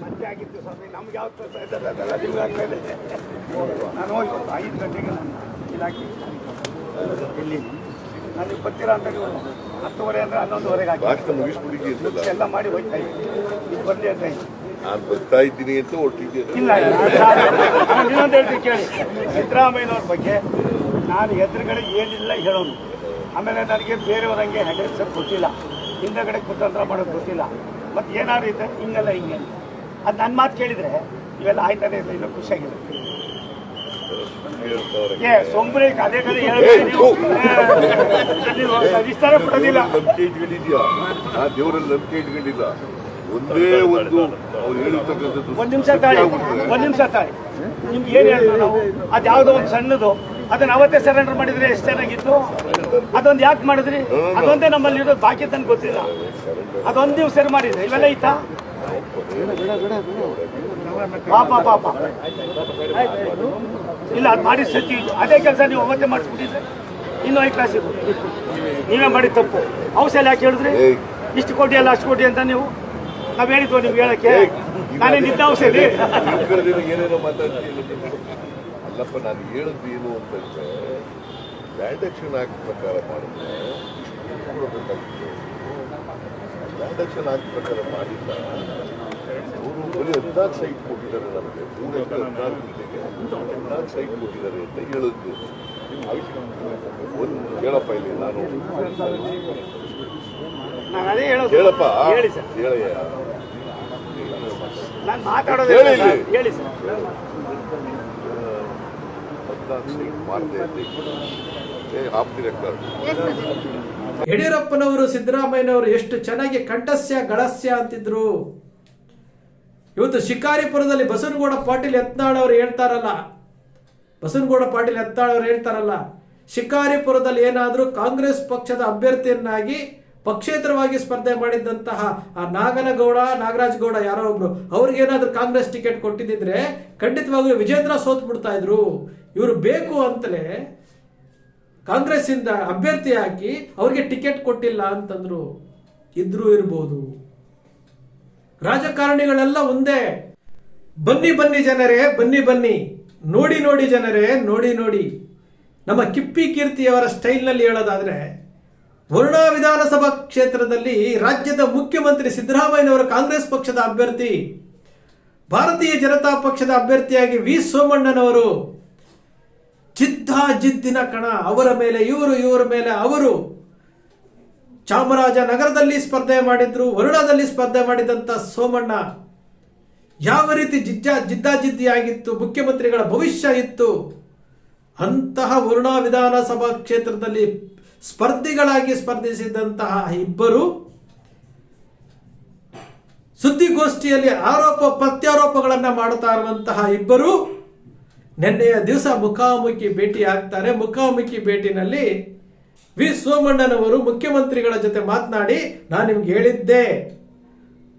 ಸಂಜೆ ಆಗಿತ್ತು ಸ್ವಾಮಿ ನಮ್ಗೆ ಯಾವ ಕೆಲಸ ಅದೆಲ್ಲ ಇದೆ ನಾನು ಹೋಗಿ ಒಂದು ಐದು ಗಂಟೆಗೆ ನಾನು ಇಲಾಖೆ ಇಲ್ಲಿ ನನಗೆ ಬರ್ತೀರಾ ಅಂತ ನೀವು ಹತ್ತುವರೆ ಅಂದ್ರೆ ಹನ್ನೊಂದುವರೆಗೆ ಎಲ್ಲ ಮಾಡಿ ಹೋಗ್ತಾ ಇದ್ದೀನಿ. ನೀವು ಬರಲಿ ಅಂತ. ನಾನು ಬರ್ತಾ ಇದ್ದೀನಿ ಅಂತ ಒಟ್ಟಿಗೆ. ಇಲ್ಲ ಇಲ್ಲ ನಾನು ಇನ್ನೊಂದು ಹೇಳ್ತೀನಿ ಕೇಳಿ. ಸಿದ್ದರಾಮಯ್ಯನವ್ರ ಬಗ್ಗೆ ನಾನು ಎದುರುಗಡೆ ಏನಿಲ್ಲ ಹೇಳೋನು. ಆಮೇಲೆ ನನಗೆ ಬೇರೆಯವರಂಗೆ ಹೆಡ್ರೆಸ್ ಗೊತ್ತಿಲ್ಲ. ಹಿಂದಗಡೆ ಕುತಂತ್ರ ಮಾಡೋದು ಗೊತ್ತಿಲ್ಲ. ಮತ್ತು ಏನಾದ್ರು ಇದೆ ಹಿಂಗಲ್ಲ ಹಿಂಗೆ ಅದು ನನ್ನ ಮಾತು ಕೇಳಿದರೆ ಇವೆಲ್ಲ ಆಯ್ತದೆ ಇಲ್ಲ ಇನ್ನೂ ಖುಷಿಯಾಗಿದೆ ಏ ಸೊಂಬರಿ ಅದೇ ಕಡೆ ಹೇಳಿ ನೀವು. ಏ, ನೀವು ವಿಸ್ತಾರ ಪಡೋದಿಲ್ಲ. ನಂಬಿಕೆ ಇಟ್ಕೊಂಡಿದ್ಯಾ ನಾ ದೇವರಲ್ಲಿ ನಂಬಿಕೆ ಇಟ್ಕೊಂಡಿಲ್ಲ ಒಂದೇ ಒಂದು ಅವ್ರು ಹೇಳಿರ್ತಕ್ಕಂಥದ್ದು ಒಂದು ನಿಮಿಷ ತಾಳಿ ಒಂದು ನಿಮಿಷ ತಾಳಿ. ನಿಮ್ಗೆ ಏನು ಹೇಳಿದ್ರು ನಾವು? ಅದು ಯಾವುದೋ ಒಂದು ಸಣ್ಣದು. ಅದನ್ನ ಅವತ್ತೇ ಸರೆಂಡರ್ ಮಾಡಿದ್ರೆ ಎಷ್ಟು ಚೆನ್ನಾಗಿತ್ತು? ಅದೊಂದು ಯಾಕೆ ಮಾಡಿದ್ರಿ? ಅದೊಂದೇ ನಮ್ಮಲ್ಲಿ ಇರೋದು ಬಾಕಿ ತನಕ ಗೊತ್ತಿಲ್ಲ. ಅದೊಂದು ನೀವು ಸರಿ ಮಾಡಿದ್ರೆ. ಇವೆಲ್ಲ ಐತಾ ಪಾಪ ಪಾಪ. ಇಲ್ಲ ಅದು ಮಾಡಿ ಸತಿ ಅದೇ ಕೆಲಸ ನೀವು ಅವತ್ತೇ ಮಾಡಿಸ್ಬಿಟ್ಟಿದ್ರೆ. ಇನ್ನೂ ಐದು ಕ್ಲಾಸ್ ಇದು ನೀವೇ ಮಾಡಿ ತಪ್ಪು. ಔಷಧ ಯಾಕೆ ಹೇಳಿದ್ರಿ. ಇಷ್ಟು ಕೋಟಿ ಅಲ್ಲ ಅಷ್ಟು ಕೋಟಿ ಅಂತ ನೀವು? ನಾವ್ ಹೇಳಿದ್ವು ನೀವು ಹೇಳಕ್ಕೆ? ನಾನೇ ನಿದ್ದ ಔಷಧಿ ಏನೇನೋ ಮಾತಾಡ್ತೀನಿ ಅಲ್ಲಪ್ಪ ನಾನು ಹೇಳಿದ್ವಿ ಏನು ಅಂತ ಲ್ಯಾಂಡ್ ಆಕ್ಷನ್ ಆಕ್ಟ್ ಪ್ರಕಾರ ಮಾಡಿದ್ರೆ ಕೊಡಬೇಕಾಗಿತ್ತು ಲ್ಯಾಂಡ್ ಆಕ್ಷನ್ ಆಕ್ಟ್ ಪ್ರಕಾರ ಮಾಡಿಲ್ಲ. ಅವರು ಬರೀ ಹದಿನಾಲ್ಕು ಸೈಟ್ ಕೊಟ್ಟಿದ್ದಾರೆ ನಮಗೆ. ಮೂರು ಎಕರೆ ಹದಿನಾಲ್ಕು ಗುಂಟೆಗೆ ಹದಿನಾಲ್ಕು ಸೈಟ್ ಕೊಟ್ಟಿದ್ದಾರೆ ಅಂತ ಹೇಳಿದ್ರು ಒಂದು ಹೇಳಪ್ಪ ಇಲ್ಲಿ ನಾನು. ನಾನು ಅದೇ ಹೇಳೋದು. ಹೇಳಪ್ಪ ಹೇಳಿ ಸರ್. ಹೇಳಯ್ಯ ನಾನು ಮಾತಾಡೋದು ಹೇಳಿ ಇಲ್ಲಿ. ಹೇಳಿ. ಸರ್. ಹದಿನಾಲ್ಕು ಸೈಟ್ ಏ ಆಫ್ ದಿ ರೆಕಾರ್ಡ್ ಯಡಿಯೂರಪ್ಪನವರು ಸಿದ್ದರಾಮಯ್ಯನವರು ಎಷ್ಟು ಚೆನ್ನಾಗಿ ಕಂಠಸ್ಯ ಗಳಸ್ಯ ಅಂತಿದ್ರು. ಇವತ್ತು ಶಿಕಾರಿಪುರದಲ್ಲಿ ಬಸವನಗೌಡ ಪಾಟೀಲ್ ಎತ್ನಾಳ್ ಅವರು ಹೇಳ್ತಾರಲ್ಲ. ಬಸವನಗೌಡ ಪಾಟೀಲ್ ಯತ್ನಾಳ್ ಅವರು ಹೇಳ್ತಾರಲ್ಲ ಶಿಕಾರಿಪುರದಲ್ಲಿ ಏನಾದರೂ ಕಾಂಗ್ರೆಸ್ ಪಕ್ಷದ ಅಭ್ಯರ್ಥಿಯನ್ನಾಗಿ ಪಕ್ಷೇತರವಾಗಿ ಸ್ಪರ್ಧೆ ಮಾಡಿದ್ದಂತಹ ಆ ನಾಗನಗೌಡ ನಾಗರಾಜ್ ಗೌಡ ಯಾರೋ ಒಬ್ರು ಅವ್ರಿಗೇನಾದ್ರೂ ಕಾಂಗ್ರೆಸ್ ಟಿಕೆಟ್ ಕೊಟ್ಟಿದ್ದಿದ್ರೆ ಖಂಡಿತವಾಗ್ಲೂ ವಿಜೇಂದ್ರ ಸೋತ್ ಬಿಡ್ತಾ ಇದ್ರು. ಇವರು ಬೇಕು ಅಂತಲೇ ಕಾಂಗ್ರೆಸ್ ಇಂದ ಅಭ್ಯರ್ಥಿ ಹಾಕಿ ಅವ್ರಿಗೆ ಟಿಕೆಟ್ ಕೊಟ್ಟಿಲ್ಲ ಅಂತಂದ್ರು ಇದ್ರೂ ಇರ್ಬೋದು. ರಾಜಕಾರಣಿಗಳೆಲ್ಲ ಒಂದೇ. ಬನ್ನಿ ಬನ್ನಿ ಜನರೇ, ಬನ್ನಿ ಬನ್ನಿ. ನೋಡಿ ನೋಡಿ ಜನರೇ, ನೋಡಿ ನೋಡಿ. ನಮ್ಮ ಕಿಪ್ಪಿ ಕೀರ್ತಿಯವರ ಸ್ಟೈಲ್ನಲ್ಲಿ ಹೇಳೋದಾದ್ರೆ ವರುಣಾ ವಿಧಾನಸಭಾ ಕ್ಷೇತ್ರದಲ್ಲಿ ರಾಜ್ಯದ ಮುಖ್ಯಮಂತ್ರಿ ಸಿದ್ದರಾಮಯ್ಯನವರ ಕಾಂಗ್ರೆಸ್ ಪಕ್ಷದ ಅಭ್ಯರ್ಥಿ, ಭಾರತೀಯ ಜನತಾ ಪಕ್ಷದ ಅಭ್ಯರ್ಥಿಯಾಗಿ ವಿ. ಸೋಮಣ್ಣನವರು ಜಿದ್ದಿನ ಕಣ, ಅವರ ಮೇಲೆ, ಇವರು, ಇವರ ಮೇಲೆ, ಅವರು ಚಾಮರಾಜನಗರದಲ್ಲಿ ಸ್ಪರ್ಧೆ ಮಾಡಿದ್ರು, ವರುಣಾದಲ್ಲಿ ಸ್ಪರ್ಧೆ ಮಾಡಿದಂತ ಸೋಮಣ್ಣ ಯಾವ ರೀತಿ ಜಿಜ್ಜ, ಜಿದ್ದಾಜಿದ್ದಿಯಾಗಿತ್ತು, ಮುಖ್ಯಮಂತ್ರಿಗಳ ಭವಿಷ್ಯ ಇತ್ತು, ಅಂತಹ ವರುಣಾ ವಿಧಾನಸಭಾ ಕ್ಷೇತ್ರದಲ್ಲಿ ಸ್ಪರ್ಧಿಗಳಾಗಿ ಸ್ಪರ್ಧಿಸಿದಂತಹ ಇಬ್ಬರು ಸುದ್ದಿಗೋಷ್ಠಿಯಲ್ಲಿ ಆರೋಪ ಪ್ರತ್ಯಾರೋಪಗಳನ್ನ ಮಾಡುತ್ತಾ ಇರುವಂತಹ ಇಬ್ಬರು ನಿನ್ನೆಯ ದಿವಸ ಮುಖಾಮುಖಿ ಭೇಟಿ ಆಗ್ತಾರೆ. ಮುಖಾಮುಖಿ ಭೇಟಿನಲ್ಲಿ ವಿ ಸೋಮಣ್ಣನವರು ಮುಖ್ಯಮಂತ್ರಿಗಳ ಜೊತೆ ಮಾತನಾಡಿ, ನಾನು ನಿಮ್ಗೆ ಹೇಳಿದ್ದೆ.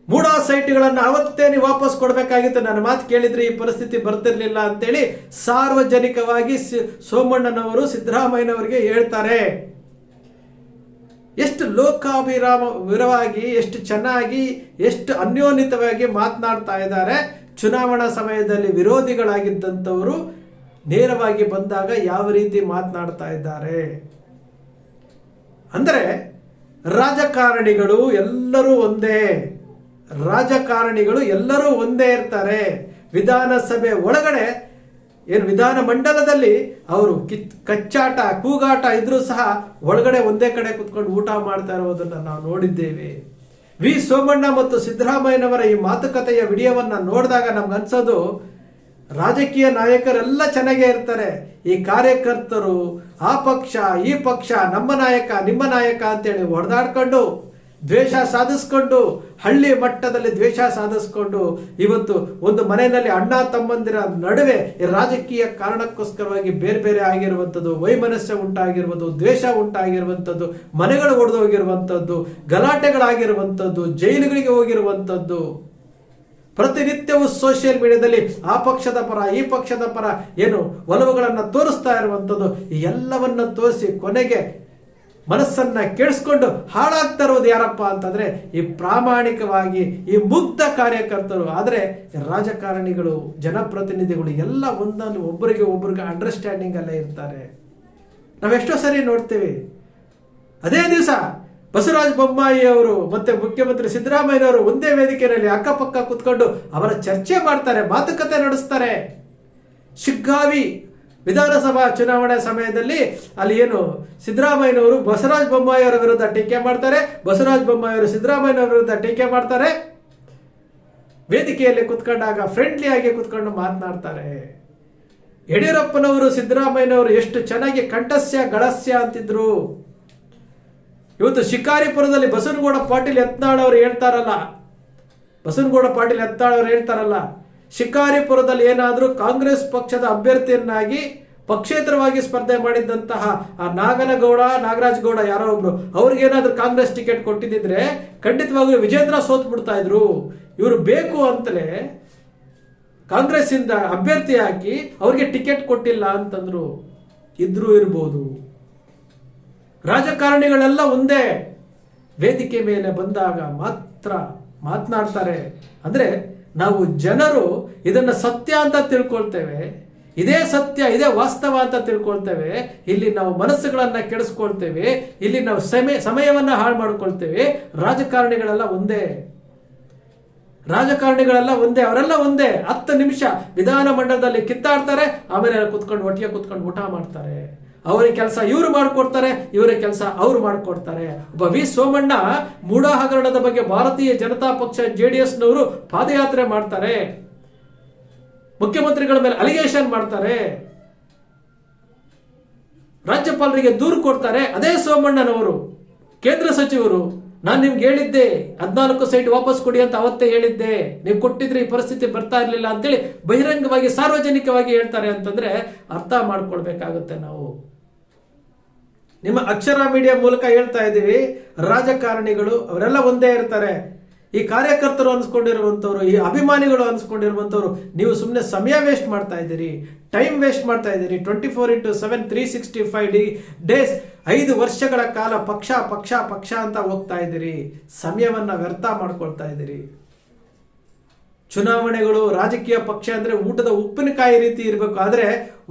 ಮೂಡಾ ಸೈಟ್ಗಳನ್ನು ಅವತ್ತೇ ನೀವು ವಾಪಸ್ ಕೊಡಬೇಕಾಗಿತ್ತು. ನನ್ನ ಮಾತು ಕೇಳಿದ್ರೆ ಈ ಪರಿಸ್ಥಿತಿ ಬರ್ತಿರ್ಲಿಲ್ಲ ಅಂತೇಳಿ ಸಾರ್ವಜನಿಕವಾಗಿ ಸೋಮಣ್ಣನವರು ಸಿದ್ದರಾಮಯ್ಯನವರಿಗೆ ಹೇಳ್ತಾರೆ. ಎಷ್ಟು ಲೋಕಾಭಿರಾಮ ವಿರವಾಗಿ, ಎಷ್ಟು ಚೆನ್ನಾಗಿ, ಎಷ್ಟು ಅನ್ಯೋನ್ಯತವಾಗಿ ಮಾತನಾಡ್ತಾ ಇದ್ದಾರೆ, ಚುನಾವಣಾ ಸಮಯದಲ್ಲಿ ವಿರೋಧಿಗಳಾಗಿದ್ದಂಥವರು ನೇರವಾಗಿ ಬಂದಾಗ ಯಾವ ರೀತಿ ಮಾತನಾಡ್ತಾ ಇದ್ದಾರೆ? ಅಂದರೆ, ರಾಜಕಾರಣಿಗಳು ಎಲ್ಲರೂ ಒಂದೇ, ರಾಜಕಾರಣಿಗಳು ಎಲ್ಲರೂ ಒಂದೇ ಇರ್ತಾರೆ. ವಿಧಾನಸಭೆ ಒಳಗಡೆ ಏನು ವಿಧಾನ ಮಂಡಲದಲ್ಲಿ ಅವರು ಕಿತ್ ಕಚ್ಚಾಟ, ಕೂಗಾಟ ಇದ್ರೂ ಸಹ ಒಳಗಡೆ ಒಂದೇ ಕಡೆ ಕುತ್ಕೊಂಡು ಊಟ ಮಾಡ್ತಾ ಇರುವುದನ್ನು ನಾವು ನೋಡಿದ್ದೇವೆ. ವಿ. ಸೋಮಣ್ಣ ಮತ್ತು ಸಿದ್ದರಾಮಯ್ಯನವರ ಈ ಮಾತುಕತೆಯ ವಿಡಿಯೋವನ್ನ ನೋಡಿದಾಗ ನಮ್ಗೆ ಅನ್ಸೋದು, ರಾಜಕೀಯ ನಾಯಕರೆಲ್ಲ ಚೆನ್ನಾಗೇ ಇರ್ತಾರೆ. ಈ ಕಾರ್ಯಕರ್ತರು ಆ ಪಕ್ಷ, ಈ ಪಕ್ಷ, ನಮ್ಮ ನಾಯಕ, ನಿಮ್ಮ ನಾಯಕ ಅಂತೇಳಿ ಹೊಡೆದಾಡ್ಕೊಂಡು ದ್ವೇಷ ಸಾಧಿಸ್ಕೊಂಡು, ಹಳ್ಳಿ ಮಟ್ಟದಲ್ಲಿ ದ್ವೇಷ ಸಾಧಿಸ್ಕೊಂಡು, ಇವತ್ತು ಒಂದು ಮನೆಯಲ್ಲಿ ಅಣ್ಣ ತಮ್ಮಂದಿರ ನಡುವೆ ರಾಜಕೀಯ ಕಾರಣಕ್ಕೋಸ್ಕರವಾಗಿ ಬೇರೆ ಬೇರೆ ಆಗಿರುವಂಥದ್ದು, ವೈಮನಸ್ಯ ಉಂಟಾಗಿರುವುದು ದ್ವೇಷ ಉಂಟಾಗಿರುವಂಥದ್ದು, ಮನೆಗಳು ಒಡೆದೋಗಿರುವಂಥದ್ದು ಗಲಾಟೆಗಳಾಗಿರುವಂಥದ್ದು, ಜೈಲುಗಳಿಗೆ ಹೋಗಿರುವಂಥದ್ದು. ಪ್ರತಿನಿತ್ಯವೂ ಸೋಷಿಯಲ್ ಮೀಡಿಯಾದಲ್ಲಿ ಆ ಪಕ್ಷದ ಪರ, ಈ ಪಕ್ಷದ ಪರ ಏನು ಒಲವುಗಳನ್ನು ತೋರಿಸ್ತಾ ಇರುವಂಥದ್ದು ಎಲ್ಲವನ್ನ ತೋರಿಸಿ ಕೊನೆಗೆ ಮನಸ್ಸನ್ನ ಕೆಡಿಸ್ಕೊಂಡು ಹಾಳಾಗ್ತಾ ಇರೋದು ಯಾರಪ್ಪ ಅಂತಂದ್ರೆ ಈ ಪ್ರಾಮಾಣಿಕವಾಗಿ ಈ ಮುಕ್ತ ಕಾರ್ಯಕರ್ತರು. ಆದರೆ ರಾಜಕಾರಣಿಗಳು, ಜನಪ್ರತಿನಿಧಿಗಳು ಎಲ್ಲ ಒಂದನ್ನು ಒಬ್ಬರಿಗೆ ಒಬ್ಬರಿಗೆ ಅಂಡರ್ಸ್ಟ್ಯಾಂಡಿಂಗ್ ಅಲ್ಲೇ ಇರ್ತಾರೆ. ನಾವೆಷ್ಟೋ ಸರಿ ನೋಡ್ತೀವಿ. ಅದೇ ದಿವಸ ಬಸವರಾಜ ಬೊಮ್ಮಾಯಿ ಅವರು ಮತ್ತೆ ಮುಖ್ಯಮಂತ್ರಿ ಸಿದ್ದರಾಮಯ್ಯನವರು ಒಂದೇ ವೇದಿಕೆಯಲ್ಲಿ ಅಕ್ಕಪಕ್ಕ ಕುತ್ಕೊಂಡು ಅವರ ಚರ್ಚೆ ಮಾಡ್ತಾರೆ, ಮಾತುಕತೆ ನಡೆಸ್ತಾರೆ. ಶಿಗ್ಗಾವಿ ವಿಧಾನಸಭಾ ಚುನಾವಣೆ ಸಮಯದಲ್ಲಿ ಅಲ್ಲಿ ಏನು ಸಿದ್ದರಾಮಯ್ಯನವರು ಬಸವರಾಜ ಬೊಮ್ಮಾಯಿಯವರ ವಿರುದ್ಧ ಟೀಕೆ ಮಾಡ್ತಾರೆ. ಬಸವರಾಜ ಬೊಮ್ಮಾಯಿಯವರು ಸಿದ್ದರಾಮಯ್ಯನವರ ವಿರುದ್ಧ ಟೀಕೆ ಮಾಡ್ತಾರೆ. ವೇದಿಕೆಯಲ್ಲಿ ಕುತ್ಕೊಂಡಾಗ ಫ್ರೆಂಡ್ಲಿ ಆಗಿ ಕುತ್ಕೊಂಡು ಮಾತನಾಡ್ತಾರೆ. ಯಡಿಯೂರಪ್ಪನವರು, ಸಿದ್ದರಾಮಯ್ಯನವರು ಎಷ್ಟು ಚೆನ್ನಾಗಿ ಕಂಠಸ್ಯ, ಗಳಸ್ಯ ಅಂತಿದ್ರು. ಇವತ್ತು ಶಿಕಾರಿಪುರದಲ್ಲಿ ಬಸವನಗೌಡ ಪಾಟೀಲ್ ಯತ್ನಾಳ್ ಅವರು ಹೇಳ್ತಾರಲ್ಲ. ಬಸವನಗೌಡ ಪಾಟೀಲ್ ಯತ್ನಾಳ್ ಅವರು ಹೇಳ್ತಾರಲ್ಲ ಶಿಕಾರಿಪುರದಲ್ಲಿ ಏನಾದರೂ ಕಾಂಗ್ರೆಸ್ ಪಕ್ಷದ ಅಭ್ಯರ್ಥಿಯನ್ನಾಗಿ ಪಕ್ಷೇತರವಾಗಿ ಸ್ಪರ್ಧೆ ಮಾಡಿದ್ದಂತಹ ಆ ನಾಗನಗೌಡ ನಾಗರಾಜ್ ಗೌಡ ಯಾರೋ ಒಬ್ರು ಅವ್ರಿಗೇನಾದ್ರೂ ಕಾಂಗ್ರೆಸ್ ಟಿಕೆಟ್ ಕೊಟ್ಟಿದ್ದಿದ್ರೆ ಖಂಡಿತವಾಗ್ಲೂ ವಿಜೇಂದ್ರ ಸೋತ್ ಬಿಡ್ತಾ ಇದ್ರು. ಇವರು ಬೇಕು ಅಂತಲೇ ಕಾಂಗ್ರೆಸ್ ಇಂದ ಅಭ್ಯರ್ಥಿ ಹಾಕಿ ಅವ್ರಿಗೆ ಟಿಕೆಟ್ ಕೊಟ್ಟಿಲ್ಲ ಅಂತಂದ್ರು ಇದ್ರೂ ಇರ್ಬೋದು. ರಾಜಕಾರಣಿಗಳೆಲ್ಲ ಒಂದೇ ವೇದಿಕೆ ಮೇಲೆ ಬಂದಾಗ ಮಾತ್ರ ಮಾತನಾಡ್ತಾರೆ. ಅಂದ್ರೆ ನಾವು ಜನರು ಇದನ್ನ ಸತ್ಯ ಅಂತ ತಿಳ್ಕೊಳ್ತೇವೆ. ಇದೇ ಸತ್ಯ, ಇದೇ ವಾಸ್ತವ ಅಂತ ತಿಳ್ಕೊಳ್ತೇವೆ. ಇಲ್ಲಿ ನಾವು ಮನಸ್ಸುಗಳನ್ನು ಕೆಡಿಸ್ಕೊಳ್ತೇವೆ. ಇಲ್ಲಿ ನಾವು ಸಮಯ ಸಮಯವನ್ನು ಹಾಳು ಮಾಡ್ಕೊಳ್ತೇವೆ. ರಾಜಕಾರಣಿಗಳೆಲ್ಲ ಒಂದೇ. ರಾಜಕಾರಣಿಗಳೆಲ್ಲ ಒಂದೇ, ಅವರೆಲ್ಲ ಒಂದೇ. ಹತ್ತು ನಿಮಿಷ ವಿಧಾನ ಮಂಡಲದಲ್ಲಿ ಕಿತ್ತಾಡ್ತಾರೆ, ಆಮೇಲೆ ಕುತ್ಕೊಂಡು, ಒಟ್ಟಿಗೆ ಕುತ್ಕೊಂಡು ಊಟ ಮಾಡ್ತಾರೆ. ಅವರ ಕೆಲಸ ಇವರು ಮಾಡಿಕೊಡ್ತಾರೆ ಇವರ ಕೆಲಸ ಅವ್ರು ಮಾಡಿಕೊಡ್ತಾರೆ. ಒಬ್ಬ ವಿ ಸೋಮಣ್ಣ ಮೂಢ ಹಗರಣದ ಬಗ್ಗೆ ಭಾರತೀಯ ಜನತಾ ಪಕ್ಷ ಜೆ ಡಿ ಎಸ್ನವರು ಪಾದಯಾತ್ರೆ ಮಾಡ್ತಾರೆ. ಮುಖ್ಯಮಂತ್ರಿಗಳ ಮೇಲೆ ಅಲಿಗೇಷನ್ ಮಾಡ್ತಾರೆ. ರಾಜ್ಯಪಾಲರಿಗೆ ದೂರು ಕೊಡ್ತಾರೆ. ಅದೇ ಸೋಮಣ್ಣನವರು, ಕೇಂದ್ರ ಸಚಿವರು, ನಾನು ನಿಮ್ಗೆ ಹೇಳಿದ್ದೆ, ಹದಿನಾಲ್ಕು ಸೈಟ್ ವಾಪಸ್ ಕೊಡಿ ಅಂತ ಅವತ್ತೇ ಹೇಳಿದ್ದೆ. ನೀವು ಕೊಟ್ಟಿದ್ರೆ ಈ ಪರಿಸ್ಥಿತಿ ಬರ್ತಾ ಇರಲಿಲ್ಲ ಅಂತೇಳಿ ಬಹಿರಂಗವಾಗಿ ಸಾರ್ವಜನಿಕವಾಗಿ ಹೇಳ್ತಾರೆ ಅಂತಂದ್ರೆ ಅರ್ಥ ಮಾಡ್ಕೊಳ್ಬೇಕಾಗುತ್ತೆ ನಾವು. ನಿಮ್ಮ ಅಕ್ಷರ ಮೀಡಿಯಾ ಮೂಲಕ ಹೇಳ್ತಾ ಇದ್ದೀವಿ, ರಾಜಕಾರಣಿಗಳು ಅವರೆಲ್ಲ ಒಂದೇ ಇರ್ತಾರೆ. ಈ ಕಾರ್ಯಕರ್ತರು ಅನ್ಸ್ಕೊಂಡಿರುವಂಥವ್ರು, ಈ ಅಭಿಮಾನಿಗಳು ಅನ್ಸ್ಕೊಂಡಿರುವಂಥವ್ರು, ನೀವು ಸುಮ್ಮನೆ ಸಮಯ ವೇಸ್ಟ್ ಮಾಡ್ತಾ ಇದ್ದೀರಿ ಟೈಮ್ ವೇಸ್ಟ್ ಮಾಡ್ತಾ ಇದ್ದೀರಿ twenty four into seven three sixty five the days ಐದು ವರ್ಷಗಳ ಕಾಲ ಪಕ್ಷ ಪಕ್ಷ ಪಕ್ಷ ಅಂತ ಹೋಗ್ತಾ ಇದ್ದೀರಿ. ಸಮಯವನ್ನ ವ್ಯರ್ಥ ಮಾಡ್ಕೊಳ್ತಾ ಇದ್ದೀರಿ. ಚುನಾವಣೆಗಳು ರಾಜಕೀಯ ಪಕ್ಷ ಅಂದ್ರೆ ಊಟದ ಉಪ್ಪಿನಕಾಯಿ ರೀತಿ ಇರಬೇಕು. ಆದರೆ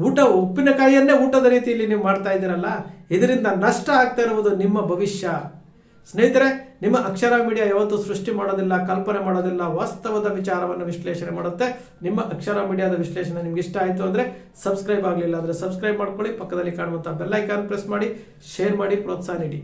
ಊಟ ಉಪ್ಪಿನಕಾಯಿಯನ್ನೇ ಊಟದ ರೀತಿಯಲ್ಲಿ ನೀವು ಮಾಡ್ತಾ ಇದ್ದೀರಲ್ಲ, ಇದರಿಂದ ನಷ್ಟ ಆಗ್ತಾ ಇರುವುದು ನಿಮ್ಮ ಭವಿಷ್ಯ. ಸ್ನೇಹಿತರೆ, ನಿಮ್ಮ ಅಕ್ಷರ ಮೀಡಿಯಾ ಯಾವತ್ತೂ ಸೃಷ್ಟಿ ಮಾಡೋದಿಲ್ಲ, ಕಲ್ಪನೆ ಮಾಡೋದಿಲ್ಲ, ವಾಸ್ತವದ ವಿಚಾರವನ್ನು ವಿಶ್ಲೇಷಣೆ ಮಾಡುತ್ತೆ. ನಿಮ್ಮ ಅಕ್ಷರ ಮೀಡಿಯಾದ ವಿಶ್ಲೇಷಣೆ ನಿಮ್ಗೆ ಇಷ್ಟ ಆಯಿತು ಅಂದರೆ ಸಬ್ಸ್ಕ್ರೈಬ್ ಆಗಲಿಲ್ಲ ಅಂದರೆ ಸಬ್ಸ್ಕ್ರೈಬ್ ಮಾಡ್ಕೊಳ್ಳಿ, ಪಕ್ಕದಲ್ಲಿ ಕಾಣುವಂಥ ಬೆಲ್ಲೈಕಾನ್ ಪ್ರೆಸ್ ಮಾಡಿ, ಶೇರ್ ಮಾಡಿ, ಪ್ರೋತ್ಸಾಹ ನೀಡಿ.